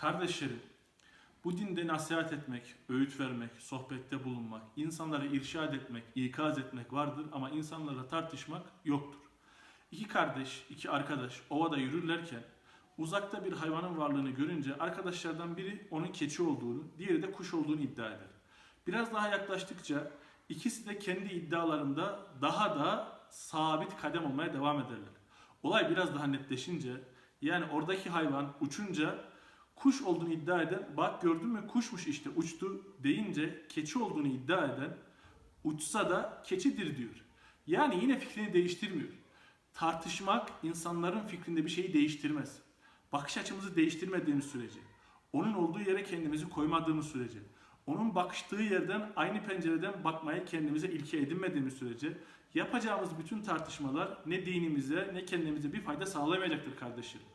Kardeşlerim, bu dinde nasihat etmek, öğüt vermek, sohbette bulunmak, insanları irşad etmek, ikaz etmek vardır ama insanlarla tartışmak yoktur. İki kardeş, iki arkadaş ovada yürürlerken uzakta bir hayvanın varlığını görünce arkadaşlardan biri onun keçi olduğunu, diğeri de kuş olduğunu iddia eder. Biraz daha yaklaştıkça ikisi de kendi iddialarında daha da sabit kadem olmaya devam ederler. Olay biraz daha netleşince yani oradaki hayvan uçunca kuş olduğunu iddia eden bak gördün mü kuşmuş işte uçtu deyince keçi olduğunu iddia eden uçsa da keçidir diyor. Yani yine fikrini değiştirmiyor. Tartışmak insanların fikrinde bir şeyi değiştirmez. Bakış açımızı değiştirmediğimiz sürece, onun olduğu yere kendimizi koymadığımız sürece, onun bakıştığı yerden aynı pencereden bakmayı kendimize ilke edinmediğimiz sürece yapacağımız bütün tartışmalar ne dinimize ne kendimize bir fayda sağlayamayacaktır kardeşlerim.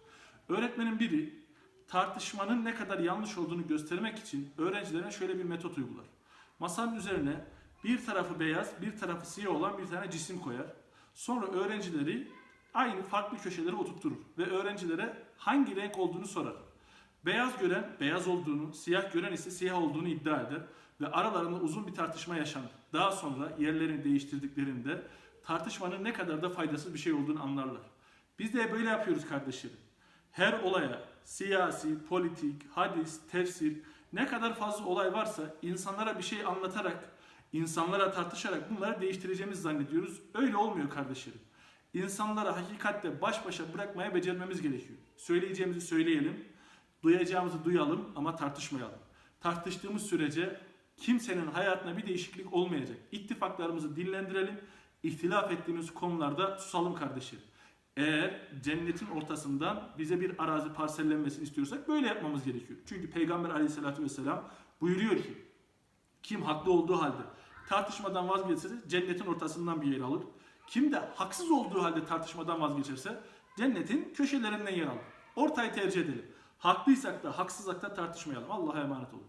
Öğretmenin biri tartışmanın ne kadar yanlış olduğunu göstermek için öğrencilerine şöyle bir metot uygular. Masanın üzerine bir tarafı beyaz, bir tarafı siyah olan bir tane cisim koyar. Sonra öğrencileri aynı farklı köşelere oturtturur ve öğrencilere hangi renk olduğunu sorar. Beyaz gören beyaz olduğunu, siyah gören ise siyah olduğunu iddia eder ve aralarında uzun bir tartışma yaşanır. Daha sonra yerlerini değiştirdiklerinde tartışmanın ne kadar da faydasız bir şey olduğunu anlarlar. Biz de böyle yapıyoruz kardeşlerim. Her olaya siyasi, politik, hadis, tefsir ne kadar fazla olay varsa insanlara bir şey anlatarak, insanlara tartışarak bunları değiştireceğimiz zannediyoruz. Öyle olmuyor kardeşlerim. İnsanlara hakikatle baş başa bırakmaya becermemiz gerekiyor. Söyleyeceğimizi söyleyelim, duyacağımızı duyalım ama tartışmayalım. Tartıştığımız sürece kimsenin hayatına bir değişiklik olmayacak. İttifaklarımızı dinlendirelim, ihtilaf ettiğimiz konularda susalım kardeşlerim. Eğer cennetin ortasından bize bir arazi parsellenmesini istiyorsak böyle yapmamız gerekiyor. Çünkü Peygamber aleyhissalatü vesselam buyuruyor ki kim haklı olduğu halde tartışmadan vazgeçerse cennetin ortasından bir yer alır. Kim de haksız olduğu halde tartışmadan vazgeçerse cennetin köşelerinden yer alır. Ortayı tercih edelim. Haklıysak da haksızsak da tartışmayalım. Allah'a emanet olun.